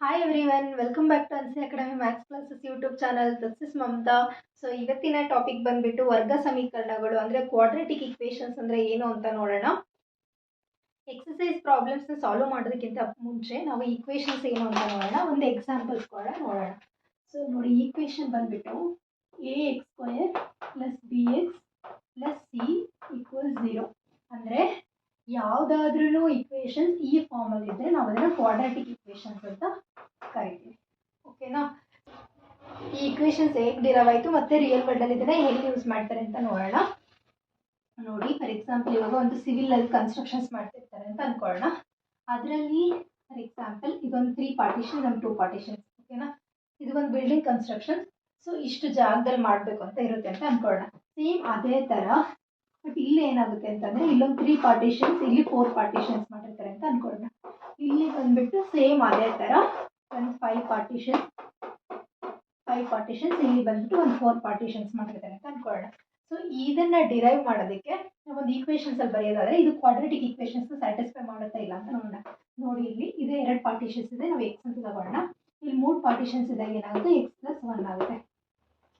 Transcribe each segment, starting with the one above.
Hi everyone welcome back to Ansi academy maths classes YouTube channel this is Mamata so ಇವತ್ತಿನ topic ಬಂದ್ಬಿಟ್ಟು ವರ್ಗ ಸಮೀಕರಣಗಳು, ಅಂದರೆ quadratic equations ಅಂದರೆ ಏನು ಅಂತ ನೋಡೋಣ. ಎಕ್ಸಸೈಸ್ ಪ್ರಾಬ್ಲಮ್ಸ್ನ ಸಾಲ್ವ್ ಮಾಡೋದಕ್ಕಿಂತ ಮುಂಚೆ ನಾವು ಈಕ್ವೇಷನ್ಸ್ ಏನು ಅಂತ ನೋಡೋಣ. ಒಂದು ಎಕ್ಸಾಂಪಲ್ಸ್ ಕೂಡ ನೋಡೋಣ. ಸೊ ನೋಡಿ ಈಕ್ವೇಷನ್ ಬಂದ್ಬಿಟ್ಟು A x square plus B x plus C equal zero ಅಂದರೆ ಯಾವುದಾದ್ರೂ ಇಕ್ವೇಷನ್ಸ್ ಈ ಫಾರ್ಮಲ್ಲಿದ್ದರೆ ನಾವು ಅದನ್ನು ಕ್ವಾಡ್ರಾಟಿಕ್ ಇಕ್ವೇಷನ್ಸ್ ಅಂತ ಕರಿತೀವಿ ಓಕೆನಾ ಈ ಇಕ್ವೇಷನ್ಸ್ ಹೇಗೆ ಡಿರೈವ್ ಆಯಿತು ಮತ್ತೆ ರಿಯಲ್ ವರ್ಲ್ಡಲ್ಲಿ ಇದನ್ನ ಹೇಗೆ ಯೂಸ್ ಮಾಡ್ತಾರೆ ಅಂತ ನೋಡೋಣ. ನೋಡಿ ಫಾರ್ ಎಕ್ಸಾಂಪಲ್ ಇವಾಗ ಒಂದು ಸಿವಿಲ್ ಅಲ್ಲಿ ಕನ್ಸ್ಟ್ರಕ್ಷನ್ಸ್ ಮಾಡ್ತಿರ್ತಾರೆ ಅಂತ ಅನ್ಕೊಳ್ಳೋಣ. ಅದರಲ್ಲಿ ಫಾರ್ ಎಕ್ಸಾಂಪಲ್ ಇದೊಂದು ತ್ರೀ ಪಾರ್ಟಿಷನ್ ನಮ್ಮ ಟೂ ಪಾರ್ಟಿಷನ್ಸ್ ಓಕೆನಾ ಇದು ಒಂದು ಬಿಲ್ಡಿಂಗ್ ಕನ್ಸ್ಟ್ರಕ್ಷನ್ ಸೊ ಇಷ್ಟು ಜಾಗದಲ್ಲಿ ಮಾಡಬೇಕು ಅಂತ ಇರುತ್ತೆ ಅಂತ ಅನ್ಕೊಳ್ಳೋಣ. ಸೇಮ್ ಅದೇ ಥರ ಬಟ್ ಇಲ್ಲಿ ಏನಾಗುತ್ತೆ ಅಂತಂದರೆ ಇಲ್ಲೊಂದು ತ್ರೀ ಪಾರ್ಟಿಷನ್ಸ್ ಇಲ್ಲಿ ಫೋರ್ ಪಾರ್ಟಿಷನ್ಸ್ ಮಾಡಿರ್ತಾರೆ ಅಂತ ಅನ್ಕೊಳ್ಳೋಣ. ಇಲ್ಲಿ ಬಂದ್ಬಿಟ್ಟು ಸೇಮ್ ಅದೇ ಥರ ಒಂದು ಫೈವ್ ಪಾರ್ಟಿಷನ್ ಫೈವ್ ಪಾರ್ಟಿಷನ್ಸ್ ಇಲ್ಲಿ ಬಂದ್ಬಿಟ್ಟು ಒಂದು ಫೋರ್ ಪಾರ್ಟಿಷನ್ಸ್ ಮಾಡಿರ್ತಾರೆ ಅಂತ ಅನ್ಕೊಳ್ಳೋಣ ಸೊ ಇದನ್ನ ಡಿರೈವ್ ಮಾಡೋದಕ್ಕೆ ಒಂದು ಈಕ್ವೇಷನ್ಸ್ ಅಲ್ಲಿ ಬರೆಯೋದಾದ್ರೆ ಇದು ಕ್ವಾಡ್ರೆಟಿಕ್ ಈಕ್ವೇಷನ್ಸ್ ಸ್ಯಾಟಿಸ್ಫೈ ಮಾಡುತ್ತಾ ಇಲ್ಲ ಅಂತ ನೋಡೋಣ. ನೋಡಿ ಇಲ್ಲಿ ಇದು ಎರಡು ಪಾರ್ಟಿಷನ್ಸ್ ಇದೆ, ನಾವು ಎಕ್ಸ್ ಅಂತ ತಗೊಳ್ಳೋಣ. ಇಲ್ಲಿ ಮೂರು ಪಾರ್ಟಿಷನ್ಸ್ ಇದ್ದಾಗ ಏನಾಗುತ್ತೆ? ಎಕ್ಸ್ ಪ್ಲಸ್ ಒನ್ ಆಗುತ್ತೆ.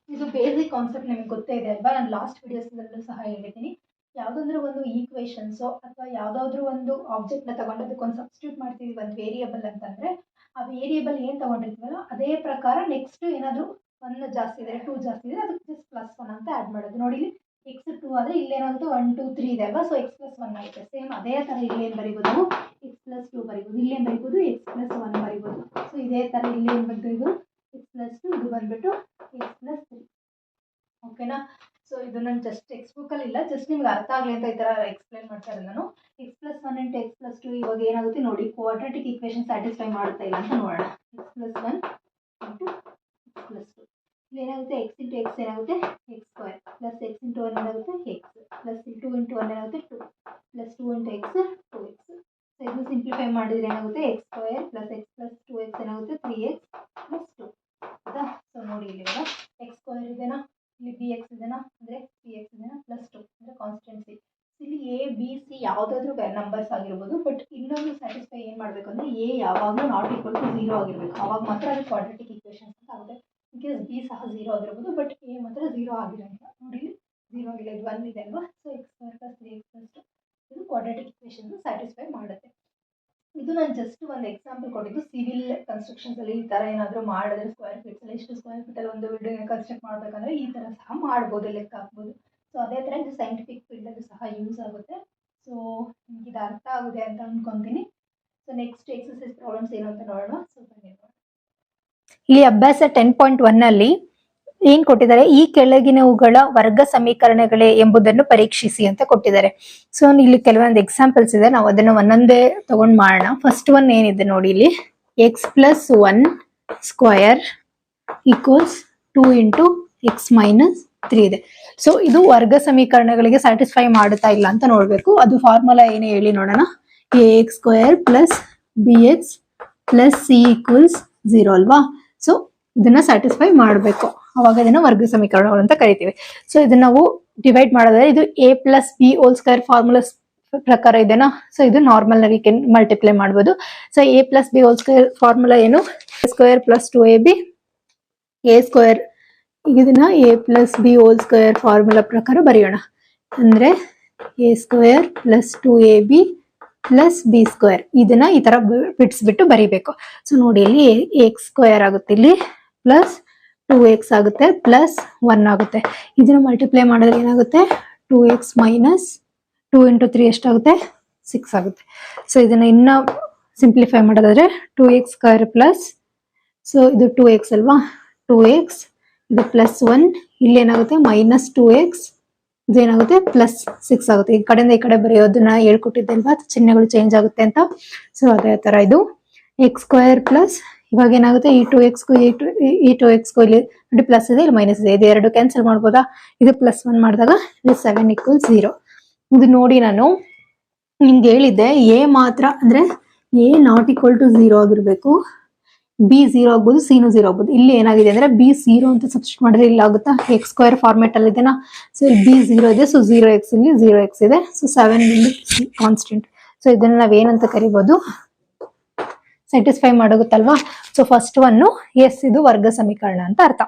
ಇದು ಬೇಸಿಕ್ ಕಾನ್ಸೆಪ್ಟ್ ನಿಮಗೆ ಗೊತ್ತೇ ಇದೆ ಅಲ್ವಾ? ನಾನು ಲಾಸ್ಟ್ ವಿಡಿಯೋಸ್ನಲ್ಲೂ ಸಹ ಹೇಳಿದ್ದೀನಿ ಯಾವುದಾದ್ರೂ ಒಂದು ಈಕ್ವೇಷನ್ಸು ಅಥವಾ ಯಾವುದಾದ್ರೂ ಒಂದು ಆಬ್ಜೆಕ್ಟ್ನ ತಗೊಂಡು ಅದಕ್ಕೊಂದು ಸಬ್ಸ್ಟಿಟ್ಯೂಟ್ ಮಾಡ್ತೀವಿ, ಒಂದು ವೇರಿಯಬಲ್ ಅಂತಂದರೆ ಆ ವೇರಿಯಬಲ್ ಏನು ತಗೊಂಡಿರ್ತೀವಲ್ಲ, ಅದೇ ಪ್ರಕಾರ ನೆಕ್ಸ್ಟ್ ಏನಾದರೂ ಒನ್ ಜಾಸ್ತಿ ಇದ್ರೆ ಟೂ ಜಾಸ್ತಿ ಇದ್ರೆ ಅದಕ್ಕೆ ಜಸ್ಟ್ ಪ್ಲಸ್ ಒನ್ ಅಂತ ಆ್ಯಡ್ ಮಾಡೋದು. ನೋಡಿ ಇಲ್ಲಿ ಎಕ್ಸ್ ಟೂ ಆದರೆ ಇಲ್ಲಿ ಏನಾಗುತ್ತೆ ಒನ್ ಟೂ ತ್ರೀ ಇದೆ ಅಲ್ವಾ? ಸೊ ಎಕ್ಸ್ ಪ್ಲಸ್ ಒನ್ ಆಗುತ್ತೆ ಸೇಮ್ ಅದೇ ಥರ ಇಲ್ಲಿ ಏನು ಬರಿಬೋದು? ಎಕ್ಸ್ ಪ್ಲಸ್ ಟೂ ಬರಿಬೋದು. ಇಲ್ಲಿ ಏನು ಬರಿಬೋದು? ಎಕ್ಸ್ ಪ್ಲಸ್ ಒನ್ ಬರಿಬೋದು. ಸೊ ಇದೇ ಥರ ಇಲ್ಲಿ ಏನು ಬರಿಬೋದು ಎಕ್ಸ್ ಪ್ಲಸ್ ಟು ಇದು ಬಂದ್ಬಿಟ್ಟು ಎಕ್ಸ್ ಪ್ಲಸ್ ತ್ರೀ ಓಕೆನಾ ಸೊ ಇದು ನಾನು ಜಸ್ಟ್ ಟೆಕ್ಸ್ಟ್ ಬುಕ್ಕಲ್ಲಿ ಇಲ್ಲ ಜಸ್ಟ್ ನಿಮ್ಗೆ ಅರ್ಥ ಆಗಲಿ ಅಂತ ಈ ಥರ ಎಕ್ಸ್ಪ್ಲೇನ್ ಮಾಡ್ತಾ ಇರೋದು ನಾನು. Plus one into x plus two ಇವಾಗ ಏನಾಗುತ್ತೆ ನೋಡಿ ಕ್ವಾಡ್ರೆಟಿಕ್ ಈಕ್ವೇಷನ್ ಸ್ಯಾಟಿಸ್ಫೈ ಮಾಡ್ತಾ ಇಲ್ಲ ಅಂತ ನೋಡೋಣ. X plus one into x plus two ಇಲ್ಲಿ ಏನಾಗುತ್ತೆ? ಎಕ್ಸ್ ಇಂಟು ಎಕ್ಸ್ ಏನಾಗುತ್ತೆ? X square plus x into one ಏನಾಗುತ್ತೆ? X plus two into one ಏನಾಗುತ್ತೆ? Two plus two into x two x so ಇದನ್ನು ಸಿಂಪ್ಲಿಫೈ ಮಾಡಿದ್ರೆ ಏನಾಗುತ್ತೆ? X square plus x plus two x ಏನಾಗುತ್ತೆ? Three X plus two ಆಯಿತಾ so ನೋಡಿ ಇಲ್ಲಿ ಇವಾಗ ಎಕ್ಸ್ ಸ್ಕ್ವೇರ್ ಇದೆನಾ ಇಲ್ಲಿ ಬಿ ಎಕ್ಸ್ ಇದೆನಾ ಅಂದರೆ ಸಿ ಎಕ್ಸ್ ಇದೆನಾ ಪ್ಲಸ್ ಟು ಅಂದರೆ ಕಾನ್ಸ್ಟೆನ್ಸಿ ಇಲ್ಲಿ ಎ ಬಿ ಸಿ ಯಾವುದಾದ್ರೂ ಆಗಿರ್ಬೋದು ಬಟ್ ಇನ್ನೊಂದು ಸ್ಯಾಟಿಸ್ಫೈ ಏನು ಮಾಡಬೇಕು ಅಂದರೆ ಎ ಯಾವಾಗಲೂ ನಾಟ್ ಈಕ್ವಲ್ ಟು ಝೀರೋ ಆಗಿರಬೇಕು. ಆವಾಗ ಮಾತ್ರ ಅದು ಕ್ವಾಡ್ರೆಟಿಕ್ ಈಕ್ವೇಷನ್ಸ್ ಅಂತ ಆಗುತ್ತೆ. ಇನ್ ಕೇಸ್ ಬಿ ಸಹ ಝೀರೋ ಆಗಿರ್ಬೋದು ಬಟ್ ಎ ಮಾತ್ರ ಝೀರೋ ಆಗಿರೋಂಗಿಲ್ಲ. ನೋಡಿ ಝೀರೋ ಆಗಿಲ್ಲ ಇದು ಒನ್ ಇದೆ ಅಲ್ವಾ? So x square plus three x plus ಇದು ಕ್ವಾಡ್ರೆಟಿಕ್ ಸ್ಯಾಟಿಸ್ಫೈ ಮಾಡುತ್ತೆ. ಇದು ನಾನು ಜಸ್ಟ್ ಒಂದು ಎಕ್ಸಾಂಪಲ್ ಕೊಟ್ಟಿದ್ದು. ಸಿವಿಲ್ ಕನ್ಸ್ಟ್ರಕ್ಷನ್ಸಲ್ಲಿ ಈ ಥರ ಏನಾದರೂ ಮಾಡಿದ್ರೆ ಸ್ಕ್ವೇರ್ ಫೀಟ್ಸಲ್ಲಿ ಎಷ್ಟು ಸ್ಕ್ವೇರ್ ಫೀಟಲ್ಲಿ ಒಂದು ಬಿಲ್ಡಿಂಗ್ ಕನ್ಸ್ಟ್ರಕ್ಟ್ ಮಾಡಬೇಕಂದ್ರೆ, ಈ ಥರ ಸಹ ಮಾಡ್ಬೋದು, ಲೆಕ್ಕ ಹಾಕ್ಬೋದು. ಸೊ ಅದೇ ಥರ ಇದು ಸೈಂಟಿಫಿಕ್ ಫೀಲ್ಡಲ್ಲೂ ಸಹ ಯೂಸ್ ಆಗುತ್ತೆ. ಸೊ ಅರ್ಥ ಆಗಿದೆ ಅಂತ ಅಂದ್ಕೊತೀನಿ ಸೊ ನೆಕ್ಸ್ಟ್ ಎಕ್ಸಸೈಸ್ ಪ್ರಾಬ್ಲಮ್ಸ್ ಏನು ಅಂತ ನೋಡೋಣ. ಸೊ ಇಲ್ಲಿ ಅಭ್ಯಾಸ ಟೆನ್ ಪಾಯಿಂಟ್ ಒನ್ ಅಲ್ಲಿ ಏನ್ ಕೊಟ್ಟಿದ್ದಾರೆ? ಈ ಕೆಳಗಿನವುಗಳ ವರ್ಗ ಸಮೀಕರಣಗಳೇ ಎಂಬುದನ್ನು ಪರೀಕ್ಷಿಸಿ ಅಂತ ಕೊಟ್ಟಿದ್ದಾರೆ. ಸೊ ಇಲ್ಲಿ ಕೆಲವೊಂದು ಎಕ್ಸಾಂಪಲ್ಸ್ ಇದೆ. ನಾವು ಅದನ್ನು ಒಂದೊಂದೇ ತಗೊಂಡ್ ಮಾಡೋಣ. ಫಸ್ಟ್ ಒನ್ ಏನಿದೆ ನೋಡಿ ಇಲ್ಲಿ. X plus one square equals two into x minus three ಇದೆ. ಸೊ ಇದು ವರ್ಗ ಸಮೀಕರಣಗಳಿಗೆ ಸ್ಯಾಟಿಸ್ಫೈ ಮಾಡುತ್ತಾ ಇಲ್ಲ ಅಂತ ನೋಡ್ಬೇಕು. ಅದು ಫಾರ್ಮುಲಾ ಏನೇ ಹೇಳಿ ನೋಡೋಣ. A x square plus B x plus C equals zero ಅಲ್ವಾ? ಸೊ ಇದನ್ನ ಸ್ಯಾಟಿಸ್ಫೈ ಮಾಡಬೇಕು. ಅವಾಗ ಇದನ್ನ ವರ್ಗ ಸಮೀಕರಣಗಳು ಅಂತ ಕರಿತೀವಿ. ಸೊ ಇದನ್ನ ನಾವು ಡಿವೈಡ್ ಮಾಡೋದಾದ್ರೆ ಇದು A plus B whole square formulas ಪ್ರಕಾರ ಇದೆನಾ? ಸೊ ಇದು ನಾರ್ಮಲ್ ಆಗಿ ಮಲ್ಟಿಪ್ಲೈ ಮಾಡ್ಬೋದು. So A plus B whole square formula ಏನು? Square plus two A B A square ಇದನ್ನ A plus B whole square formula ಪ್ರಕಾರ ಬರೆಯೋಣ. ಅಂದ್ರೆ A square plus two A B plus B square ಇದನ್ನ ಈ ತರ ಬಿಡಿಸ್ಬಿಟ್ಟು ಬರಿಬೇಕು. ಸೊ ನೋಡಿ, ಇಲ್ಲಿ ಎಕ್ಸ್ ಸ್ಕ್ವೇರ್ ಆಗುತ್ತೆ. ಇಲ್ಲಿ ಪ್ಲಸ್ ಟೂ ಎಕ್ಸ್ ಆಗುತ್ತೆ ಪ್ಲಸ್ ಒನ್ ಆಗುತ್ತೆ. ಇದನ್ನ ಮಲ್ಟಿಪ್ಲೈ ಮಾಡಿದ್ರೆ ಏನಾಗುತ್ತೆ? Two x minus two into three ಎಷ್ಟಾಗುತ್ತೆ? ಸಿಕ್ಸ್ ಆಗುತ್ತೆ. ಸೊ ಇದನ್ನ ಇನ್ನ ಸಿಂಪ್ಲಿಫೈ ಮಾಡೋದಾದ್ರೆ two x square plus so ಇದು ಟೂ ಎಕ್ಸ್ ಅಲ್ವಾ? ಟೂ ಎಕ್ಸ್ ಇದು ಪ್ಲಸ್ ಒನ್ ಇಲ್ಲೇನಾಗುತ್ತೆ ಮೈನಸ್ ಟೂ ಎಕ್ಸ್ ಇದೇನಾಗುತ್ತೆ ಪ್ಲಸ್ ಸಿಕ್ಸ್ ಆಗುತ್ತೆ. ಈ ಕಡೆಯಿಂದ ಈ ಕಡೆ ಬರೆಯೋದನ್ನ ಹೇಳ್ಕೊಟ್ಟಿದ್ದೆ ಅಲ್ವಾ ಚಿಹ್ನೆಗಳು ಚೇಂಜ್ ಆಗುತ್ತೆ ಅಂತ. ಸೊ ಅದೇ ತರ ಇದು. ಎಕ್ಸ್ ಸ್ಕ್ವೇರ್ ಪ್ಲಸ್ ಇವಾಗ ಏನಾಗುತ್ತೆ? ಈ ಟು ಎಕ್ಸ್ಗೂ ಈ ಟು ಈ ಟು ಇಲ್ಲಿ ನೋಡಿ ಪ್ಲಸ್ ಇದೆ, ಇಲ್ಲಿ ಮೈನಸ್ ಇದೆ. ಇದು ಎರಡು ಕ್ಯಾನ್ಸಲ್ ಮಾಡ್ಬೋದಾ? ಇದು ಪ್ಲಸ್ ಒನ್ ಮಾಡಿದಾಗ ಇದು ಸೆವೆನ್ ಈಕ್ವಲ್ ಝೀರೋ ಇದು ನೋಡಿ ನಾನು. ನಿಮ್ಗೆ ಹೇಳಿದ್ದೆ ಎ ಮಾತ್ರ ಅಂದ್ರೆ A not equal to zero ಆಗಿರ್ಬೇಕು. ಬಿ ಝೀರೋ ಆಗ್ಬೋದು ಸಿನು ಝೀರೋ ಆಗ್ಬೋದು. ಇಲ್ಲಿ ಏನಾಗಿದೆ ಅಂದ್ರೆ ಬಿ ಝೀರೋ ಅಂತ ಸಬ್ಸ್ಟಿಟ್ ಮಾಡಿದ್ರೆ ಇಲ್ಲಿ ಆಗುತ್ತಾ? ಎಕ್ಸ್ ಸ್ಕ್ವೇರ್ ಫಾರ್ಮೆಟ್ ಅಲ್ಲಿ ಇದೆನಾ? ಸೊ ಇಲ್ಲಿ ಬಿ ಝೀರೋ ಇದೆ. ಸೊ ಝೀರೋ ಎಕ್ಸ್ ಇಲ್ಲಿ ಝೀರೋ ಎಕ್ಸ್ ಇದೆ. ಸೊ ಸೆವೆನ್ ಇಲ್ಲಿ ಕಾನ್ಸ್ಟೆಂಟ್ ಸೊ ಇದನ್ನ ನಾವ್ ಏನಂತ ಕರಿಬಹುದು ಸ್ಯಾಟಿಸ್ಫೈ ಮಾಡೋಗುತ್ತಲ್ವಾ ಸೊ ಫಸ್ಟ್ ಒನ್ ಎಸ್ ಇದು ವರ್ಗ ಸಮೀಕರಣ ಅಂತ ಅರ್ಥ.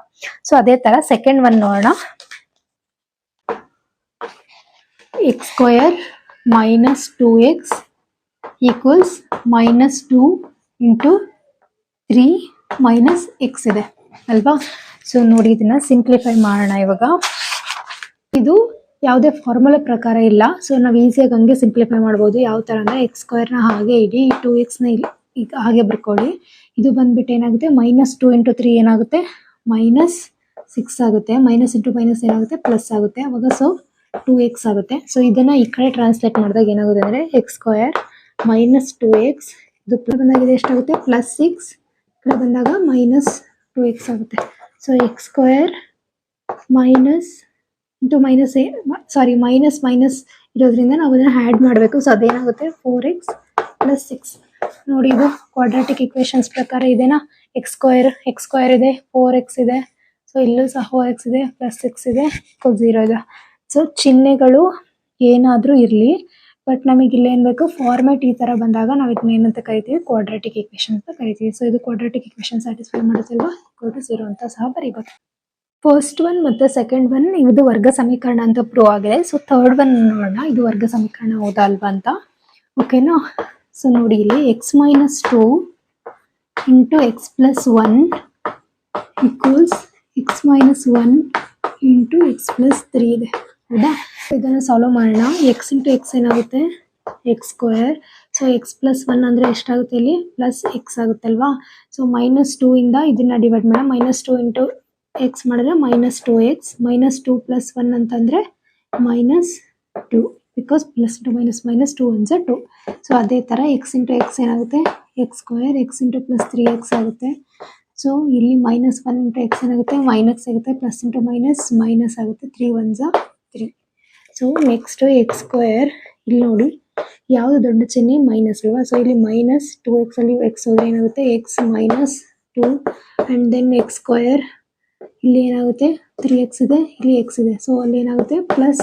ಸೊ ಅದೇ ತರ ಸೆಕೆಂಡ್ ಒನ್ ನೋಡೋಣ. X square minus two x equals minus two into three minus x ಇದೆ, ಅಲ್ವಾ? ಸೊ ನೋಡಿ ಇದನ್ನ ಸಿಂಪ್ಲಿಫೈ ಮಾಡೋಣ ಇವಾಗ. ಇದು ಯಾವುದೇ ಫಾರ್ಮುಲಾ ಪ್ರಕಾರ ಇಲ್ಲ. ಸೊ ನಾವು ಈಸಿಯಾಗಿ ಹಂಗೆ ಸಿಂಪ್ಲಿಫೈ ಮಾಡ್ಬೋದು. ಯಾವ ಥರ ಅಂದರೆ ಎಕ್ಸ್ ಸ್ಕ್ವೇರ್ನ ಹಾಗೆ ಇಡಿ ಟೂ ಎಕ್ಸ್ನ ಇಲ್ಲಿ ಈಗ ಹಾಗೆ ಬರ್ಕೊಳ್ಳಿ. ಇದು ಬಂದ್ಬಿಟ್ಟು ಏನಾಗುತ್ತೆ? ಮೈನಸ್ ಟು ಇಂಟು ತ್ರೀ ಏನಾಗುತ್ತೆ? ಮೈನಸ್ ಸಿಕ್ಸ್ ಆಗುತ್ತೆ. ಮೈನಸ್ ಇಂಟು ಮೈನಸ್ ಏನಾಗುತ್ತೆ? ಪ್ಲಸ್ ಆಗುತ್ತೆ. ಅವಾಗ ಸೊ ಟೂ ಎಕ್ಸ್ ಆಗುತ್ತೆ. ಸೊ ಇದನ್ನ ಈ ಕಡೆ ಟ್ರಾನ್ಸ್ಲೇಟ್ ಮಾಡಿದಾಗ ಏನಾಗುತ್ತೆ ಅಂದರೆ x square minus two x ಇದು ಪ್ಲಸ್ ಬಂದಾಗ ಎಷ್ಟಾಗುತ್ತೆ? ಪ್ಲಸ್ ಸಿಕ್ಸ್ ಕಡೆ ಬಂದಾಗ ಮೈನಸ್ ಟು ಎಕ್ಸ್ ಆಗುತ್ತೆ. So x square minus into minus sorry minus minus ಇರೋದ್ರಿಂದ ನಾವು ಅದನ್ನ ಆ್ಯಡ್ ಮಾಡಬೇಕು. ಸೊ ಅದೇನಾಗುತ್ತೆ? ಫೋರ್ ಎಕ್ಸ್ ಪ್ಲಸ್ ಸಿಕ್ಸ್ ನೋಡಿ, ಇದು ಕ್ವಾಡ್ರಾಟಿಕ್ ಇಕ್ವೇಶನ್ಸ್ ಪ್ರಕಾರ ಇದೆನಾ? ಎಕ್ಸ್ ಸ್ಕ್ವಯರ್ ಎಕ್ಸ್ ಸ್ಕ್ವಯರ್ ಇದೆ ಫೋರ್ ಎಕ್ಸ್ ಇದೆ. ಸೊ ಇಲ್ಲೂ ಸಹ ಫೋರ್ ಎಕ್ಸ್ ಇದೆ ಪ್ಲಸ್ ಸಿಕ್ಸ್ ಇದೆ ಝೀರೋ ಇದೆ. ಸೊ ಚಿಹ್ನೆಗಳು ಏನಾದರೂ ಇರಲಿ. ಬಟ್ ನಮಗೆ ಇಲ್ಲಿ ಏನು ಬೇಕು? ಫಾರ್ಮ್ಯಾಟ್ ಈ ತರ ಬಂದಾಗ ನಾವು ಇದನ್ನ ಏನಂತ ಕರಿತೀವಿ? ಕ್ವಾಡ್ರಾಟಿಕ್ ಇಕ್ವೇಶನ್ ಅಂತ ಕರಿತೀವಿ. ಸೊ ಇದು ಕ್ವಾಡ್ರಾಟಿಕ್ ಇಕ್ವೇಶನ್ ಸ್ಯಾಟಿಸ್ಫೈ ಮಾಡುತ್ತಲ್ವಾ? ಟು ಝೀರೋ ಅಂತ ಸಹ ಬರೀಬೋದು. ಫಸ್ಟ್ ಒನ್ ಮತ್ತೆ ಸೆಕೆಂಡ್ ಒನ್ ಇದು ವರ್ಗ ಸಮೀಕರಣ ಅಂತ ಪ್ರೂವ್ ಆಗಿದೆ. ಸೊ ಥರ್ಡ್ ಒನ್ ನೋಡೋಣ. ಇದು ವರ್ಗ ಸಮೀಕರಣ ಹೌದಾ ಅಲ್ವಾ ಅಂತ. ಓಕೆನಾ ಸೊ ನೋಡಿ ಇಲ್ಲಿ x minus two into x plus one equals x minus one into x plus three ಇದೆ. ಹೌದಾ? ಇದನ್ನು ಸಾಲ್ವ್ ಮಾಡೋಣ. ಎಕ್ಸ್ ಇಂಟು ಎಕ್ಸ್ ಏನಾಗುತ್ತೆ? X square so x plus one ಅಂದರೆ ಎಷ್ಟಾಗುತ್ತೆ ಇಲ್ಲಿ? ಪ್ಲಸ್ ಎಕ್ಸ್ ಆಗುತ್ತೆ ಅಲ್ವಾ ಸೊ ಮೈನಸ್ ಟೂ ಇಂದ ಇದನ್ನ ಡಿವೈಡ್ ಮಾಡೋಣ. ಮೈನಸ್ ಟೂ ಇಂಟು ಎಕ್ಸ್ ಮಾಡಿದ್ರೆ minus two x minus two plus one ಅಂತಂದರೆ minus two because plus two minus minus two ones two so ಅದೇ ಥರ ಎಕ್ಸ್ ಇಂಟು ಎಕ್ಸ್ ಏನಾಗುತ್ತೆ? X square x into plus three x ಆಗುತ್ತೆ. So ಇಲ್ಲಿ minus one into X ಏನಾಗುತ್ತೆ? Minus ಆಗುತ್ತೆ. Plus into minus minus ಆಗುತ್ತೆ. Three ones three so next x square ಇಲ್ಲಿ ನೋಡಿ, ಯಾವುದು ದೊಡ್ಡ ಚಿಹ್ನೆ? ಮೈನಸ್ ಅಲ್ವಾ? ಸೊ ಇಲ್ಲಿ ಮೈನಸ್ ಟು ಎಕ್ಸ್ ಅಲ್ಲಿ ಎಕ್ಸ್ ಹೋದ್ರೆ ಏನಾಗುತ್ತೆ? X minus two and then x square ಇಲ್ಲಿ ಏನಾಗುತ್ತೆ? ತ್ರೀ ಎಕ್ಸ್ ಇದೆ, ಇಲ್ಲಿ ಎಕ್ಸ್ ಇದೆ. ಸೊ ಅಲ್ಲಿ ಏನಾಗುತ್ತೆ? ಪ್ಲಸ್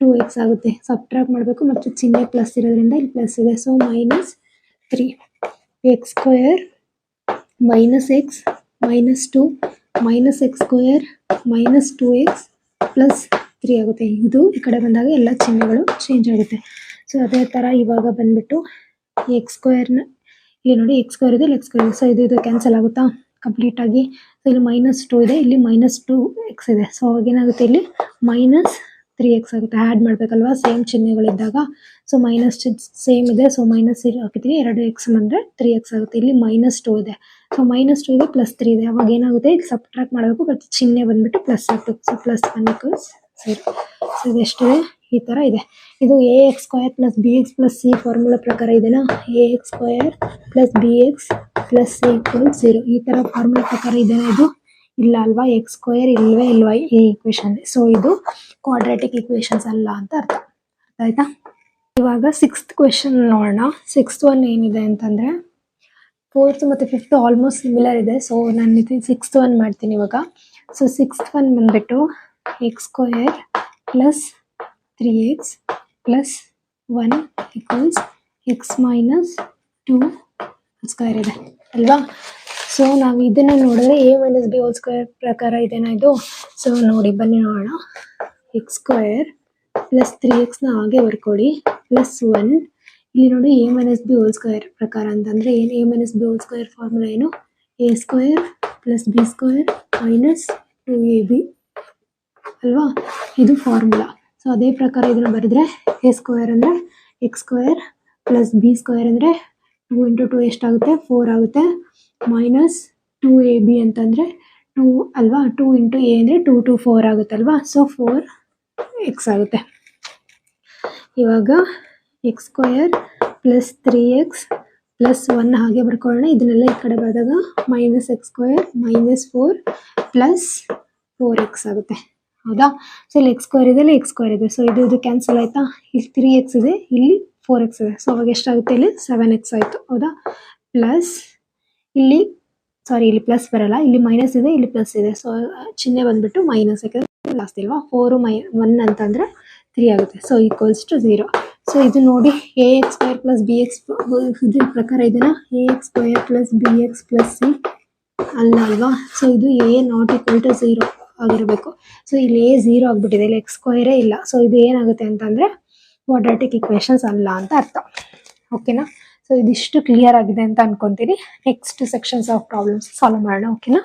ಟೂ ಎಕ್ಸ್ ಆಗುತ್ತೆ. ಸಬ್ಟ್ರಾಕ್ಟ್ ಮಾಡಬೇಕು ಮತ್ತು ಚಿಹ್ನೆ ಪ್ಲಸ್ ಇರೋದ್ರಿಂದ ಇಲ್ಲಿ ಪ್ಲಸ್ ಇದೆ. So minus three x square minus x minus two minus x square minus two x plus three ಆಗುತ್ತೆ. ಇದು ಈ ಕಡೆ ಬಂದಾಗ ಎಲ್ಲ ಚಿಹ್ನೆಗಳು ಚೇಂಜ್ ಆಗುತ್ತೆ. ಸೊ ಅದೇ ಥರ ಇವಾಗ ಬಂದ್ಬಿಟ್ಟು ಎಕ್ಸ್ ಸ್ಕ್ವೇರ್ನ ಇಲ್ಲಿ ನೋಡಿ ಎಕ್ಸ್ ಸ್ಕ್ವೇರ್ ಇದೆ, ಇಲ್ಲಿ ಸ್ಕ್ವೇರ್ ಇದೆ. ಸೊ ಇದು ಇದು ಕ್ಯಾನ್ಸಲ್ ಆಗುತ್ತಾ? ಕಂಪ್ಲೀಟ್ ಆಗಿ. ಸೊ ಇಲ್ಲಿ ಮೈನಸ್ ಟು ಇದೆ. ಇಲ್ಲಿ ಮೈನಸ್ ಟು ಎಕ್ಸ್ ಇದೆ. ಸೊ ಅವಾಗ ಏನಾಗುತ್ತೆ ಇಲ್ಲಿ? ಮೈನಸ್ ತ್ರೀ ಎಕ್ಸ್ ಆಗುತ್ತೆ. ಆ್ಯಡ್ ಮಾಡಬೇಕಲ್ವಾ? ಸೇಮ್ ಚಿಹ್ನೆಗಳಿದ್ದಾಗ. ಸೊ ಮೈನಸ್ ಸೇಮ್ ಇದೆ. ಸೊ ಮೈನಸ್ ಹಾಕಿದ್ದೀನಿ ಎರಡು ಎಕ್ಸ್ ಅಂದರೆ ತ್ರೀ ಎಕ್ಸ್ ಆಗುತ್ತೆ. ಇಲ್ಲಿ ಮೈನಸ್ ಟು ಇದೆ. ಸೊ ಮೈನಸ್ ಟು ಇದೆ ಪ್ಲಸ್ ತ್ರೀ ಇದೆ. ಅವಾಗ ಏನಾಗುತ್ತೆ? ಇಲ್ಲಿ ಸಬ್ಟ್ರಾಕ್ಟ್ ಮಾಡಬೇಕು. ಬಟ್ ಚಿಹ್ನೆ ಬಂದ್ಬಿಟ್ಟು ಪ್ಲಸ್ ಆಗ್ಬೇಕು. So plus one equals zero so ಇದೆಷ್ಟಿದೆ ಈ ಥರ ಇದೆ. ಇದು a x square plus b x plus c formula ಪ್ರಕಾರ ಇದೆನಾ? A x square plus b x plus c equal zero ಈ ಥರ ಫಾರ್ಮುಲಾ ಪ್ರಕಾರ ಇದೆನಾ ಇದು? ಇಲ್ಲ ಅಲ್ವಾ? ಎಕ್ಸ್ ಸ್ಕ್ವಯರ್ ಇಲ್ವೇ ಇಲ್ವಾ ಈ ಇಕ್ವೇಶನ್ ಸೊ ಇದು ಕ್ವಾಡ್ರಾಟಿಕ್ ಇಕ್ವೇಶನ್ಸ್ ಅಲ್ಲ ಅಂತ ಅರ್ಥ. ಅರ್ಥ ಆಯ್ತಾ? ಇವಾಗ ಸಿಕ್ಸ್ತ್ ಕ್ವೆಶನ್ ನೋಡೋಣ. ಸಿಕ್ಸ್ತ್ ಒನ್ ಏನಿದೆ ಅಂತಂದರೆ ಫೋರ್ತ್ ಮತ್ತು ಫಿಫ್ತ್ ಆಲ್ಮೋಸ್ಟ್ ಸಿಮಿಲರ್ ಇದೆ. ಸೊ ನಾನು ಇದು ಸಿಕ್ಸ್ತ್ ಒನ್ ಮಾಡ್ತೀನಿ ಇವಾಗ. ಸೊ ಸಿಕ್ಸ್ತ್ ಒನ್ ಬಂದ್ಬಿಟ್ಟು x square plus three x plus one equals x minus two square ಇದೆ, ಅಲ್ವಾ? ಸೊ ನಾವು ಇದನ್ನ ನೋಡಿದ್ರೆ a minus b whole square ಪ್ರಕಾರ ಇದೇನಾ ಇದು? ಸೊ ನೋಡಿ, ಬನ್ನಿ ನೋಡೋಣ. ಎಕ್ಸ್ ಸ್ಕ್ವೇರ್ ಪ್ಲಸ್ ತ್ರೀ ಎಕ್ಸ್ನ ಹಾಗೆ ಬರ್ಕೊಡಿ. ಪ್ಲಸ್ ಒನ್ ಇಲ್ಲಿ ನೋಡಿ a minus b whole square ಪ್ರಕಾರ ಅಂತಂದ್ರೆ ಏನು? A minus b whole square formula ಏನು? A square plus b square minus two a b ಅಲ್ವಾ? ಇದು ಫಾರ್ಮುಲಾ ಸೊ ಅದೇ ಪ್ರಕಾರ ಇದನ್ನ ಬರೆದ್ರೆ ಎ ಸ್ಕ್ವೇರ್ ಅಂದರೆ x square plus b square ಅಂದರೆ ಟೂ ಇಂಟು ಟು ಎಷ್ಟಾಗುತ್ತೆ? ಫೋರ್ ಆಗುತ್ತೆ. ಮೈನಸ್ ಟೂ ಎ ಬಿ ಅಂತಂದರೆ ಟೂ ಅಲ್ವಾ? ಟೂ ಇಂಟು ಎ ಅಂದರೆ ಟೂ ಟು ಫೋರ್ ಆಗುತ್ತಲ್ವಾ ಸೊ ಫೋರ್ ಎಕ್ಸ್ ಆಗುತ್ತೆ. ಇವಾಗ x square plus three x plus one ಹಾಗೆ ಬರ್ಕೊಳ್ಳೋಣ. ಇದನ್ನೆಲ್ಲ ಈ ಕಡೆ ಬರೆದಾಗ minus x square minus four plus four x ಆಗುತ್ತೆ. ಹೌದಾ? ಸೊ ಇಲ್ಲಿ ಎಕ್ಸ್ ಸ್ಕ್ವೇರ್ ಇದೆ ಎಕ್ಸ್ ಸ್ಕ್ವೇರ್ ಇದೆ. ಸೊ ಇದು ಇದು ಕ್ಯಾನ್ಸಲ್ ಆಯ್ತಾ? ಇಲ್ಲಿ ತ್ರೀ ಎಕ್ಸ್ ಇದೆ, ಇಲ್ಲಿ ಫೋರ್ ಎಕ್ಸ್ ಇದೆ. ಸೊ ಅವಾಗ ಎಷ್ಟಾಗುತ್ತೆ ಇಲ್ಲಿ? ಸೆವೆನ್ ಎಕ್ಸ್ ಆಯಿತು. ಹೌದಾ? ಪ್ಲಸ್ ಇಲ್ಲಿ ಸಾರಿ ಇಲ್ಲಿ ಪ್ಲಸ್ ಬರಲ್ಲ. ಇಲ್ಲಿ ಮೈನಸ್ ಇದೆ, ಇಲ್ಲಿ ಪ್ಲಸ್ ಇದೆ. ಸೊ ಚಿಹ್ನೆ ಬಂದ್ಬಿಟ್ಟು ಮೈನಸ್ ಯಾಕಂದ್ರೆ ಜಾಸ್ತಿ ಇಲ್ವಾ ಫೋರು ಮೈ ಒನ್ ಅಂತಂದರೆ ತ್ರೀ ಆಗುತ್ತೆ. So equals to zero so ಇದು ನೋಡಿ a x square plus b x ಇದ್ರ ಪ್ರಕಾರ ಇದನ್ನ a x square plus b x plus c ಅಲ್ಲ ಅಲ್ವಾ? ಸೊ ಇದು a not equal to zero ಆಗಿರಬೇಕು. ಸೊ ಇಲ್ಲಿ ಎ ಝೀರೋ ಆಗಿಬಿಟ್ಟಿದೆ. ಇಲ್ಲಿ ಎಕ್ಸ್ ಸ್ಕ್ವೇರೇ ಇಲ್ಲ. ಸೊ ಇದು ಏನಾಗುತ್ತೆ ಅಂತಂದ್ರೆ ಕ್ವಾಡ್ರಾಟಿಕ್ ಇಕ್ವೇಷನ್ಸ್ ಅಲ್ಲ ಅಂತ ಅರ್ಥ. ಓಕೆನಾ ಸೊ ಇದಿಷ್ಟು ಕ್ಲಿಯರ್ ಆಗಿದೆ ಅಂತ ಅನ್ಕೊಂತೀನಿ. Next sections of problems solve ಮಾಡೋಣ. ಓಕೆನಾ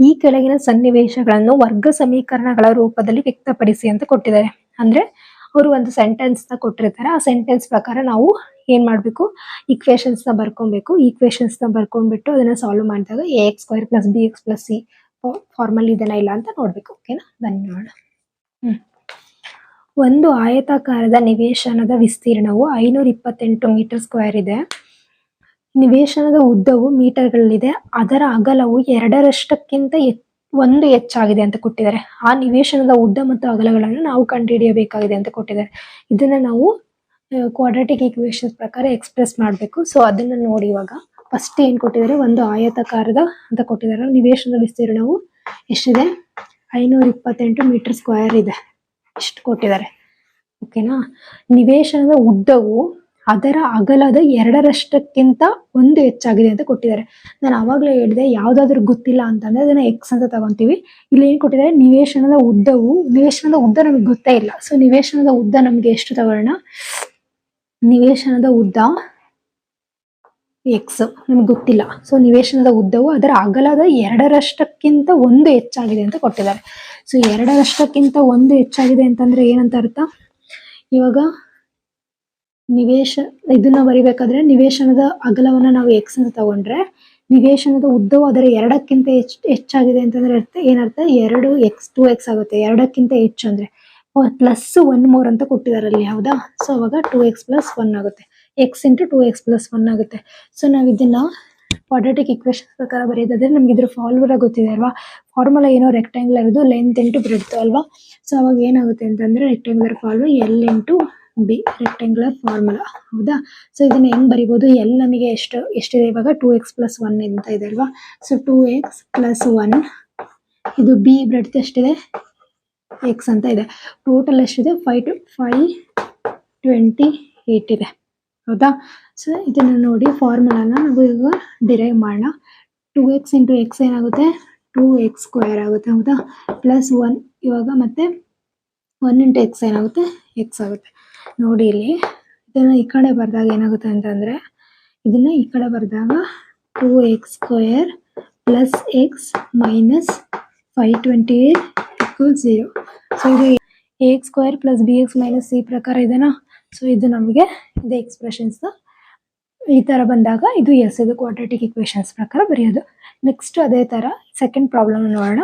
ಈ ಕೆಳಗಿನ ಸನ್ನಿವೇಶಗಳನ್ನು ವರ್ಗ ಸಮೀಕರಣಗಳ ರೂಪದಲ್ಲಿ ವ್ಯಕ್ತಪಡಿಸಿ ಅಂತ ಕೊಟ್ಟಿದ್ದಾರೆ. ಅಂದ್ರೆ, ಅವರು ಒಂದು ಸೆಂಟೆನ್ಸ್ನ ಕೊಟ್ಟಿರ್ತಾರೆ. ಆ ಸೆಂಟೆನ್ಸ್ ಪ್ರಕಾರ ನಾವು ಏನ್ ಮಾಡ್ಬೇಕು? ಇಕ್ವೇಶನ್ಸ್ನ ಬರ್ಕೊಬೇಕು. ಈಕ್ವೇಷನ್ಸ್ನ ನ ಬರ್ಕೊಂಡ್ಬಿಟ್ಟು ಅದನ್ನ ಸಾಲ್ವ್ ಮಾಡಿದಾಗ a x square plus b x plus c formal ಇದನ್ನ ಇಲ್ಲ ಅಂತ ನೋಡ್ಬೇಕು ಓಕೆನಾ ಬನ್ನಿ ನೋಡೋಣ. ಒಂದು ಆಯತಾಕಾರದ ನಿವೇಶನದ ವಿಸ್ತೀರ್ಣವು ಐನೂರ ಇಪ್ಪತ್ತೆಂಟು ಮೀಟರ್ ಸ್ಕ್ವೇರ್ ಇದೆ. ನಿವೇಶನದ ಉದ್ದವು ಮೀಟರ್ಗಳಲ್ಲಿದೆ ಅದರ ಅಗಲವು ಎರಡರಷ್ಟಕ್ಕಿಂತ ಒಂದು ಹೆಚ್ಚಾಗಿದೆ ಅಂತ ಕೊಟ್ಟಿದ್ದಾರೆ. ಆ ನಿವೇಶನದ ಉದ್ದ ಮತ್ತು ಅಗಲಗಳನ್ನು ನಾವು ಕಂಡುಹಿಡಿಯಬೇಕಾಗಿದೆ ಅಂತ ಕೊಟ್ಟಿದ್ದಾರೆ. ಇದನ್ನ ನಾವು ಕ್ವಾಡ್ರಾಟಿಕ್ ಈಕ್ವೇಶನ್ ಪ್ರಕಾರ ಎಕ್ಸ್ಪ್ರೆಸ್ ಮಾಡಬೇಕು. ಸೊ ಅದನ್ನ ನೋಡಿ ಇವಾಗ. ಫಸ್ಟ್ ಏನ್ ಕೊಟ್ಟಿದ್ದಾರೆ? ಒಂದು ಆಯತಕಾರದ ಅಂತ ಕೊಟ್ಟಿದ್ದಾರೆ. ನಿವೇಶನದ ವಿಸ್ತೀರ್ಣವು ಎಷ್ಟಿದೆ? ಐನೂರ ಇಪ್ಪತ್ತೆಂಟು ಮೀಟರ್ ಸ್ಕ್ವೇರ್ ಇದೆ. ಇಷ್ಟು ಕೊಟ್ಟಿದ್ದಾರೆ. ಓಕೆನಾ ನಿವೇಶನದ ಉದ್ದವು ಅದರ ಅಗಲದ ಎರಡರಷ್ಟಕ್ಕಿಂತ ಒಂದು ಹೆಚ್ಚಾಗಿದೆ ಅಂತ ಕೊಟ್ಟಿದ್ದಾರೆ. ನಾನು ಅವಾಗಲೇ ಹೇಳಿದೆ, ಯಾವ್ದಾದ್ರು ಗೊತ್ತಿಲ್ಲ ಅಂತಂದ್ರೆ ಅದನ್ನ ಎಕ್ಸ್ ಅಂತ ತಗೊಂತೀವಿ. ಇಲ್ಲಿ ಏನು ಕೊಟ್ಟಿದ್ದಾರೆ? ನಿವೇಶನದ ಉದ್ದವು, ನಿವೇಶನದ ಉದ್ದ ನಮಗೆ ಗೊತ್ತೇ ಇಲ್ಲ. ಸೊ ನಿವೇಶನದ ಉದ್ದ ನಮ್ಗೆ ಎಷ್ಟು ತಗೊಳ್ಳೋಣ ನಿವೇಶನದ ಉದ್ದ ಎಕ್ಸ್ ನಮ್ಗೆ ಗೊತ್ತಿಲ್ಲ. ಸೊ ನಿವೇಶನದ ಉದ್ದವು ಅದರ ಅಗಲದ ಎರಡರಷ್ಟಕ್ಕಿಂತ ಒಂದು ಹೆಚ್ಚಾಗಿದೆ ಅಂತ ಕೊಟ್ಟಿದ್ದಾರೆ. ಸೊ ಎರಡರಷ್ಟಕ್ಕಿಂತ ಒಂದು ಹೆಚ್ಚಾಗಿದೆ ಅಂತಂದ್ರೆ ಏನಂತ ಅರ್ಥ? ಇವಾಗ ನಿವೇಶ, ಇದನ್ನ ಬರಿಬೇಕಾದ್ರೆ ನಿವೇಶನದ ಅಗಲವನ್ನ ನಾವು ಎಕ್ಸ್ ಅಂತ ತಗೊಂಡ್ರೆ ನಿವೇಶನದ ಉದ್ದವು ಅದರ ಎರಡಕ್ಕಿಂತ ಹೆಚ್ಚು, ಹೆಚ್ಚಾಗಿದೆ ಅಂತಂದ್ರೆ ಅರ್ಥ, ಏನರ್ಥ? ಎರಡು ಎಕ್ಸ್ ಟೂ ಎಕ್ಸ್ ಆಗುತ್ತೆ. ಎರಡಕ್ಕಿಂತ ಹೆಚ್ಚು ಅಂದ್ರೆ ಪ್ಲಸ್ ಒನ್ ಮೋರ್ ಅಂತ ಕೊಟ್ಟಿದ್ದಾರೆ ಅಲ್ಲಿ, ಹೌದಾ? ಸೊ ಅವಾಗ ಟೂ ಎಕ್ಸ್ ಪ್ಲಸ್ ಒನ್ ಆಗುತ್ತೆ. X into two x plus one ಆಗುತ್ತೆ. ಸೊ ನಾವು ಇದನ್ನ ಕ್ವಾಡ್ರಾಟಿಕ್ ಇಕ್ವೇಶನ್ ಪ್ರಕಾರ ಬರೆಯೋದಾದ್ರೆ ನಮ್ಗೆ ಇದ್ರ ಫಾರ್ಮುಲಾ ಗೊತ್ತಿದೆ ಅಲ್ವಾ? ಫಾರ್ಮುಲಾ ಏನೋ ರೆಕ್ಟ್ಯಾಂಗ್ಲರ್ ಇದು ಲೆಂತ್ ಇಂಟು ಬ್ರೆಡ್ತು ಅಲ್ವಾ? ಸೊ ಅವಾಗ ಏನಾಗುತ್ತೆ ಅಂತಂದ್ರೆ rectangular formula l into b rectangular formula ಹೌದಾ? ಸೊ ಇದನ್ನ ಹೆಂಗ್ ಬರಿಬೋದು? ಎಲ್ ನಮಗೆ ಎಷ್ಟು, ಎಷ್ಟಿದೆ ಇವಾಗ? ಟೂ ಎಕ್ಸ್ ಪ್ಲಸ್ ಒನ್ ಅಂತ ಇದೆ ಅಲ್ವಾ? So two x plus one ಇದು ಬಿ ಬ್ರೆಡ್ತ್ ಎಷ್ಟಿದೆ? ಎಕ್ಸ್ ಅಂತ ಇದೆ. ಟೋಟಲ್ ಎಷ್ಟಿದೆ? Five two five twenty eight ಇದೆ. ಹೌದಾ? ಸೊ ಇದನ್ನ ನೋಡಿ ಫಾರ್ಮುಲಾನ ನಾವು ಈಗ ಡಿರೈವ್ ಮಾಡೋಣ. ಟೂ ಎಕ್ಸ್ ಇಂಟು ಎಕ್ಸ್ ಏನಾಗುತ್ತೆ? ಟೂ ಎಕ್ಸ್ ಸ್ಕ್ವೇರ್ ಆಗುತ್ತೆ, ಹೌದಾ? ಪ್ಲಸ್ ಒನ್ ಇವಾಗ ಮತ್ತೆ ಒನ್ ಇಂಟು ಎಕ್ಸ್ ಏನಾಗುತ್ತೆ? ಎಕ್ಸ್ ಆಗುತ್ತೆ. ನೋಡಿ ಇಲ್ಲಿ, ಇದನ್ನು ಈ ಕಡೆ ಬರೆದಾಗ ಏನಾಗುತ್ತೆ ಅಂತಂದ್ರೆ, ಇದನ್ನ ಈ ಕಡೆ ಬರೆದಾಗ two x square plus x minus five twenty eight equal zero so ಇದು a x square plus b x minus c ಪ್ರಕಾರ ಇದೆನಾ ಸೊ ಇದು ನಮಗೆ ಇದೆ ಎಕ್ಸ್ಪ್ರೆಷನ್ಸ್ ಈ ತರ ಬಂದಾಗ ಇದು ಎಸ್ ಇದು ಕ್ವಾಡ್ರೆಟಿಕ್ ಇಕ್ವೇಶನ್ಸ್ ಪ್ರಕಾರ ಬರೆಯೋದು. ನೆಕ್ಸ್ಟ್ ಅದೇ ತರ ಸೆಕೆಂಡ್ ಪ್ರಾಬ್ಲಮ್ ನೋಡೋಣ.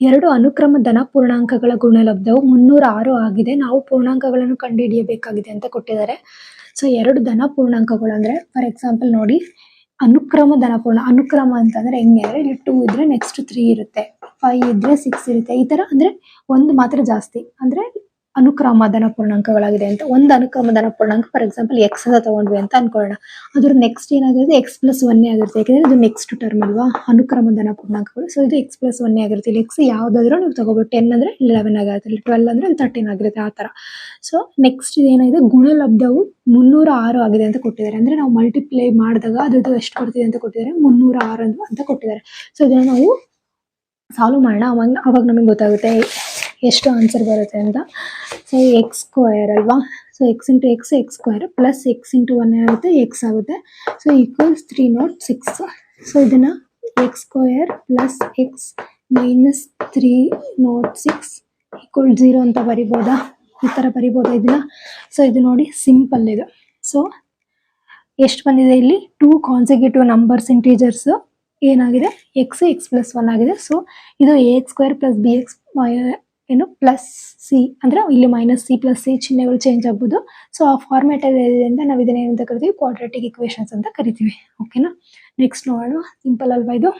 ಎರಡು ಅನುಕ್ರಮ ಧನ ಪೂರ್ಣಾಂಕಗಳ ಗುಣಲಬ್ಧವು ಮುನ್ನೂರ ಆರು ಆಗಿದೆ. ನಾವು ಪೂರ್ಣಾಂಕಗಳನ್ನು ಕಂಡುಹಿಡಿಯಬೇಕಾಗಿದೆ ಅಂತ ಕೊಟ್ಟಿದ್ದಾರೆ. ಸೊ ಎರಡು ಧನ ಪೂರ್ಣಾಂಕಗಳು ಅಂದ್ರೆ ಫಾರ್ ಎಕ್ಸಾಂಪಲ್ ನೋಡಿ, ಅನುಕ್ರಮ ಧನ ಪೂರ್ಣ, ಅನುಕ್ರಮ ಅಂತಂದ್ರೆ ಹೆಂಗೆ ಅಂದ್ರೆ, ಇಲ್ಲಿ ಟೂ ಇದ್ರೆ ನೆಕ್ಸ್ಟ್ ತ್ರೀ ಇರುತ್ತೆ. ಫೈವ್ ಇದ್ರೆ ಸಿಕ್ಸ್ ಇರುತ್ತೆ. ಈ ತರ ಅಂದ್ರೆ, ಒಂದು ಮಾತ್ರ ಜಾಸ್ತಿ. ಅಂದ್ರೆ ಅನುಕ್ರಮ ಧನ ಪೂರ್ಣಾಂಕಗಳಾಗಿದೆ ಅಂತ. ಒಂದು ಅನುಕ್ರಮ ಧನ ಪೂರ್ಣಾಂಕ ಫಾರ್ ಎಕ್ಸಾಂಪಲ್ ಎಕ್ಸ್ ಅಂತ ತಗೊಂಡ್ವಿ ಅಂತ ಅನ್ಕೊಳ್ಳೋಣ. ಅದ್ರ ನೆಕ್ಸ್ಟ್ ಏನಾಗಿರುತ್ತೆ? ಎಕ್ಸ್ ಪ್ಲಸ್ ಒನ್ನೇ ಆಗಿರುತ್ತೆ. ಯಾಕಂದ್ರೆ ಇದು ನೆಕ್ಸ್ಟ್ ಟರ್ಮ್ ಅಲ್ವಾ? ಅನುಕ್ರಮ ಧನ ಪೂರ್ಣಾಂಕಗಳು ಸೊ ಇದು ಎಕ್ಸ್ ಪ್ಲಸ್ ಒನ್ನೇ ಆಗಿರುತ್ತೆ. ಇಲ್ಲಿ ಎಕ್ಸ್ ಯಾವ್ದಾದ್ರು ನೀವು ತಗೋಬೋದು. ಟೆನ್ ಅಂದ್ರೆ ಲೆವೆನ್ ಆಗಿರುತ್ತೆ. ಇಲ್ಲಿ ಟ್ವೆಲ್ ಅಂದ್ರೆ ತರ್ಟೀನ್ ಆಗಿರುತ್ತೆ ಆ ತರ ಸೊ ನೆಕ್ಸ್ಟ್ ಏನಾಗಿದೆ? ಗುಣಲಬ್ಧವು ಮುನ್ನೂರ ಆರು ಆಗಿದೆ ಅಂತ ಕೊಟ್ಟಿದ್ದಾರೆ. ಅಂದ್ರೆ ನಾವು ಮಲ್ಟಿಪ್ಲೈ ಮಾಡಿದಾಗ ಅದ್ರದ್ದು ಎಷ್ಟು ಕೊಡ್ತಿದೆ ಅಂತ ಕೊಟ್ಟಿದ್ದಾರೆ? ಮುನ್ನೂರ ಆರು ಅಂತ ಕೊಟ್ಟಿದ್ದಾರೆ. ಸೊ ಇದನ್ನ ನಾವು ಸಾಲ್ವ್ ಮಾಡೋಣ. ಅವಾಗ ಅವಾಗ ನಮಗೆ ಗೊತ್ತಾಗುತ್ತೆ. ಎಷ್ಟು ಆನ್ಸರ್ ಬರುತ್ತೆ ಅಂತ. ಸೊ ಎಕ್ಸ್ ಸ್ಕ್ವಯರ್ ಅಲ್ವಾ? So x into x x square plus x into one ಏನಾಗುತ್ತೆ? ಎಕ್ಸ್ ಆಗುತ್ತೆ. So equals three nought six so ಇದನ್ನ x square plus x minus three nought six equal zero ಅಂತ ಬರಿಬೋದಾ? ಈ ಥರ ಬರಿಬೋದಾ ಇದನ್ನ? ಸೊ ಇದು ನೋಡಿ ಸಿಂಪಲ್ ಇದು. ಸೊ ಎಷ್ಟು ಬಂದಿದೆ ಇಲ್ಲಿ? ಟೂ ಕಾನ್ಸಿಕ್ಯೂಟಿವ್ ನಂಬರ್ಸ್ ಇಂಟೀಜರ್ಸ್ ಏನಾಗಿದೆ? ಎಕ್ಸ್ ಎಕ್ಸ್ ಪ್ಲಸ್ ಒನ್ ಆಗಿದೆ. ಸೊ ಇದು a x square plus b x ಏನು ಪ್ಲಸ್ ಸಿ ಅಂದ್ರೆ ಇಲ್ಲಿ ಮೈನಸ್ ಸಿ ಪ್ಲಸ್ ಸಿ ಚಿಹ್ನೆಗಳು ಚೇಂಜ್ ಆಗ್ಬೋದು. ಸೊ ಆ ಫಾರ್ಮ್ಯಾಟ್ ಅಂತ ನಾವು ಇದನ್ನ ಏನಂತ ಕರಿತೀವಿ? ಕ್ವಾಡ್ರೆಟಿಕ್ ಇಕ್ವೇಶನ್ಸ್ ಅಂತ ಕರಿತೀವಿ. ಓಕೆನಾ ನೆಕ್ಸ್ಟ್ ನೋಡೋಣ. ಸಿಂಪಲ್ ಅಲ್ವಾ ಇದು?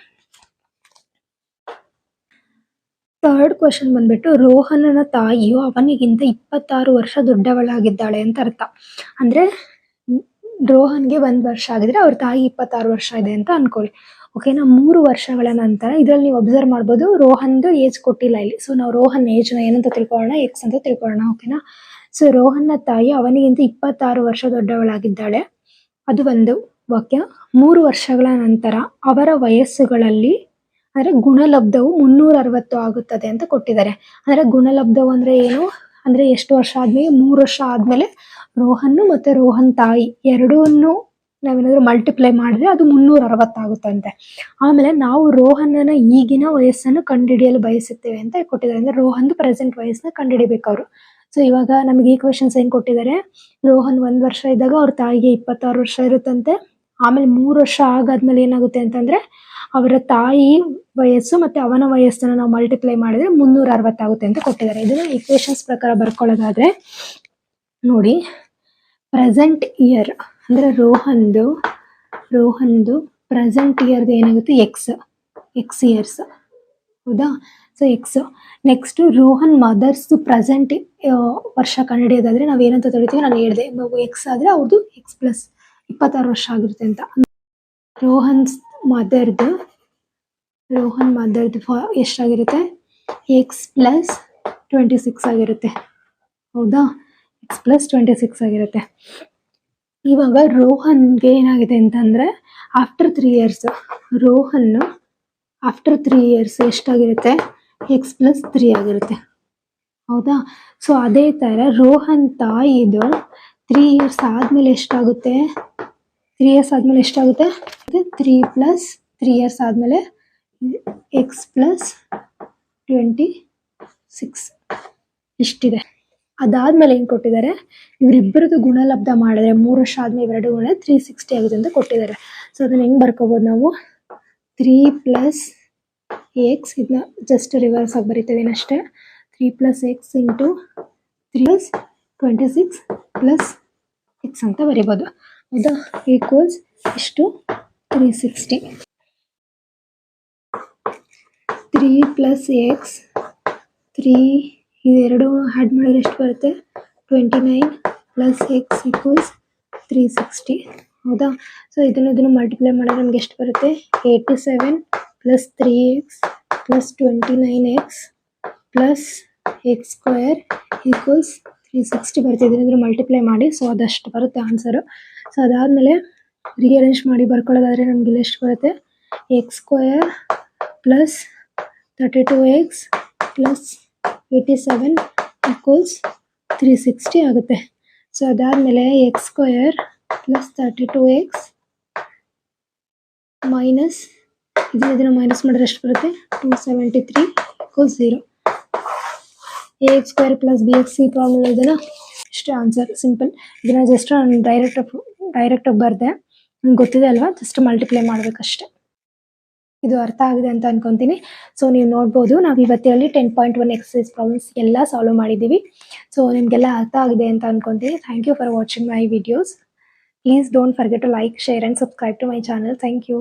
ಥರ್ಡ್ ಕ್ವಶನ್ ಬಂದ್ಬಿಟ್ಟು, ರೋಹನನ ತಾಯಿಯು ಅವನಿಗಿಂತ ಇಪ್ಪತ್ತಾರು ವರ್ಷ ದೊಡ್ಡವಳಾಗಿದ್ದಾಳೆ ಅಂತ ಅರ್ಥ. ಅಂದ್ರೆ, ರೋಹನ್ಗೆ ಒಂದು ವರ್ಷ ಆಗಿದ್ರೆ ಅವ್ರ ತಾಯಿ ಇಪ್ಪತ್ತಾರು ವರ್ಷ ಇದೆ ಅಂತ ಅನ್ಕೊಳ್ಳಿ. ಓಕೆನಾ ಮೂರು ವರ್ಷಗಳ ನಂತರ ಇದರಲ್ಲಿ ನೀವು ಅಬ್ಸರ್ವ್ ಮಾಡ್ಬೋದು, ರೋಹನ್ದು ಏಜ್ ಕೊಟ್ಟಿಲ್ಲ ಇಲ್ಲಿ. ಸೊ ನಾವು ರೋಹನ್ ಏಜ್ನ ಏನಂತ ತಿಳ್ಕೊಳ್ಳೋಣ ಎಕ್ಸ್ ಅಂತ ತಿಳ್ಕೊಳ್ಳೋಣ ಓಕೆನಾ ಸೊ ರೋಹನ್ನ ತಾಯಿ ಅವನಿಗಿಂತ ಇಪ್ಪತ್ತಾರು ವರ್ಷ ದೊಡ್ಡವಳಾಗಿದ್ದಾಳೆ. ಅದು ಒಂದು ವಾಕ್ಯ. ಮೂರು ವರ್ಷಗಳ ನಂತರ ಅವರ ವಯಸ್ಸುಗಳಲ್ಲಿ, ಅಂದರೆ ಗುಣಲಬ್ಧವು ಮುನ್ನೂರ ಅರವತ್ತು ಆಗುತ್ತದೆ ಅಂತ ಕೊಟ್ಟಿದ್ದಾರೆ. ಅಂದರೆ ಗುಣಲಬ್ಧವು ಅಂದರೆ ಏನು? ಅಂದ್ರೆ ಎಷ್ಟು ವರ್ಷ ಆದ್ಮೇಲೆ? ಮೂರು ವರ್ಷ ಆದಮೇಲೆ ರೋಹನ್ ಮತ್ತು ರೋಹನ್ ತಾಯಿ ಎರಡೂನ್ನು ನಾವೇನಾದ್ರೂ ಮಲ್ಟಿಪ್ಲೈ ಮಾಡಿದ್ರೆ ಅದು ಮುನ್ನೂರ ಅರವತ್ತಾಗುತ್ತಂತೆ ಆಮೇಲೆ ನಾವು ರೋಹನ್ನನ ಈಗಿನ ವಯಸ್ಸನ್ನು ಕಂಡುಹಿಡಿಯಲು ಬಯಸುತ್ತೇವೆ ಅಂತ ಕೊಟ್ಟಿದ್ದಾರೆ. ಅಂದ್ರೆ ರೋಹನ್ ಪ್ರೆಸೆಂಟ್ ವಯಸ್ಸನ್ನ ಕಂಡುಹಿಡಿಬೇಕು ಅವರು. ಸೊ ಇವಾಗ ನಮಗೆ ಈ ಕ್ವೆಶನ್ಸ್ ಏನ್ ಕೊಟ್ಟಿದ್ದಾರೆ? ರೋಹನ್ ಒಂದ್ ವರ್ಷ ಇದ್ದಾಗ ಅವ್ರ ತಾಯಿಗೆ ಇಪ್ಪತ್ತಾರು ವರ್ಷ ಇರುತ್ತಂತೆ. ಆಮೇಲೆ ಮೂರು ವರ್ಷ ಆಗಾದ್ಮೇಲೆ ಏನಾಗುತ್ತೆ ಅಂತಂದ್ರೆ ಅವರ ತಾಯಿ ವಯಸ್ಸು ಮತ್ತೆ ಅವನ ವಯಸ್ಸನ್ನ ನಾವು ಮಲ್ಟಿಪ್ಲೈ ಮಾಡಿದ್ರೆ ಮುನ್ನೂರ ಅರವತ್ತಾಗುತ್ತೆ ಅಂತ ಕೊಟ್ಟಿದ್ದಾರೆ. ಇದನ್ನ ಇಕ್ವೇಶನ್ಸ್ ಪ್ರಕಾರ ಬರ್ಕೊಳ್ಳೋದಾದ್ರೆ ನೋಡಿ ಪ್ರೆಸೆಂಟ್ ಇಯರ್ ಅಂದ್ರೆ ರೋಹನ್ದು ರೋಹನ್ದು ಪ್ರೆಸೆಂಟ್ ಇಯರ್ದು ಏನಾಗುತ್ತೆ? ಎಕ್ಸ್ ಎಕ್ಸ್ ಇಯರ್ಸ್ ಹೌದಾ? So x next Rohan mother's present ವರ್ಷ ಕಂಡುಹಿಡಿಯೋದಾದ್ರೆ ನಾವು ಏನಂತ ತೊಳಿತೀವಿ ನಾನು ಹೇಳಿದೆ. ಎಕ್ಸ್ ಆದ್ರೆ ಅವ್ರದ್ದು ಎಕ್ಸ್ ಪ್ಲಸ್ ಇಪ್ಪತ್ತಾರು ವರ್ಷ ಆಗಿರುತ್ತೆ ಅಂತ. ರೋಹನ್ ಮದರ್ದು ರೋಹನ್ ಮದರ್ದು ಎಷ್ಟಾಗಿರುತ್ತೆ? ಎಕ್ಸ್ ಪ್ಲಸ್ ಟ್ವೆಂಟಿ ಸಿಕ್ಸ್ ಆಗಿರುತ್ತೆ. ಹೌದಾ? ಎಕ್ಸ್ ಪ್ಲಸ್ ಟ್ವೆಂಟಿ ಸಿಕ್ಸ್ ಆಗಿರುತ್ತೆ. ಇವಾಗ ರೋಹನ್ಗೆ ಏನಾಗಿದೆ ಅಂತಂದ್ರೆ after three years Rohan after three years ಎಷ್ಟಾಗಿರುತ್ತೆ? X plus three ಆಗಿರುತ್ತೆ. ಹೌದಾ? ಸೊ ಅದೇ ಥರ ರೋಹನ್ ತಾಯಿದು ತ್ರೀ ಇಯರ್ಸ್ ಆದಮೇಲೆ ಎಷ್ಟಾಗುತ್ತೆ? ತ್ರೀ ಇಯರ್ಸ್ ಆದಮೇಲೆ ಎಷ್ಟಾಗುತ್ತೆ? ತ್ರೀ ಪ್ಲಸ್ ತ್ರೀ ಇಯರ್ಸ್ ಆದಮೇಲೆ ಎಕ್ಸ್ ಪ್ಲಸ್ ಟ್ವೆಂಟಿ ಸಿಕ್ಸ್ ಇಷ್ಟಿದೆ. ಅದಾದ್ಮೇಲೆ ಏನು ಕೊಟ್ಟಿದ್ದಾರೆ? ಇವರಿಬ್ಬರದು ಗುಣಲಬ್ಧ ಮಾಡಿದ್ರೆ ಮೂರು ವರ್ಷ ಆದ್ಮೇಲೆ ಇವೆರಡು ಗುಣ ತ್ರೀ ಸಿಕ್ಸ್ಟಿ ಆಗುತ್ತೆ ಅಂತ ಕೊಟ್ಟಿದ್ದಾರೆ. ಸೊ ಅದನ್ನ ಹೆಂಗ್ ಬರ್ಕೋಬೋದು ನಾವು? ತ್ರೀ ಪ್ಲಸ್ ಎಕ್ಸ್ ಇದನ್ನ ಜಸ್ಟ್ ರಿವರ್ಸ್ ಆಗಿ ಬರಿತಿದ್ದೀನಿ ಅಷ್ಟೇ. Three plus x into three plus twenty six plus x ಅಂತ ಬರಿಬೋದು. ಇದು ಈಕ್ವಲ್ಸ್ ಇಷ್ಟು three sixty three plus x three ಇವೆರಡು ಆ್ಯಡ್ ಮಾಡಿದ್ರೆ ಎಷ್ಟು ಬರುತ್ತೆ? Twenty nine plus x equals three sixty ಹೌದಾ? ಸೊ ಇದನ್ನು ಇದನ್ನು ಮಲ್ಟಿಪ್ಲೈ ಮಾಡಿದ್ರೆ ನಮ್ಗೆ ಎಷ್ಟು ಬರುತ್ತೆ? Eighty seven plus three x plus twenty nine x plus x square equals three sixty ಬರುತ್ತೆ. ಇದನ್ನ ಮಲ್ಟಿಪ್ಲೈ ಮಾಡಿ. ಸೊ ಅದಷ್ಟು ಬರುತ್ತೆ ಆನ್ಸರು ಸೊ ಅದಾದಮೇಲೆ ರಿಅರೇಂಜ್ ಮಾಡಿ ಬರ್ಕೊಳ್ಳೋದಾದರೆ ನಮ್ಗೆ ಇಲ್ಲಿ ಎಷ್ಟು ಬರುತ್ತೆ? X square plus thirty two X plus eighty seven equals three sixty ಆಗುತ್ತೆ. ಸೊ ಅದಾದಮೇಲೆ X square plus thirty two X minus ಇದನ್ನ ಇದನ್ನ ಮೈನಸ್ ಮಾಡಿದ್ರೆ ಎಷ್ಟು ಬರುತ್ತೆ? Two seventy three equals zero A X square plus B X C problem ಇದೆಲ್ಲ ಇಷ್ಟೇ answer simple ಇದನ್ನ ಜಸ್ಟ್ ನಾನು ಡೈರೆಕ್ಟ್ ಡೈರೆಕ್ಟಾಗಿ ಬರೆದೆ ನಂಗೆ ಗೊತ್ತಿದೆ ಅಲ್ವಾ? ಜಸ್ಟ್ ಮಲ್ಟಿಪ್ಲೈ ಮಾಡ್ಬೇಕಷ್ಟೆ. ಇದು ಅರ್ಥ ಆಗಿದೆ ಅಂತ ಅನ್ಕೊಂತೀನಿ. ಸೊ ನೀವು ನೋಡ್ಬೋದು, ನಾವು ಇವತ್ತಲ್ಲಿ ten point one exercise problems ಎಲ್ಲ ಸಾಲ್ವ್ ಮಾಡಿದ್ದೀವಿ ಸೊ ನಿಮಗೆಲ್ಲ ಅರ್ಥ ಆಗಿದೆ ಅಂತ ಅನ್ಕೊಂತೀನಿ. Thank you for watching my videos please don't forget to like share and subscribe to my channel thank you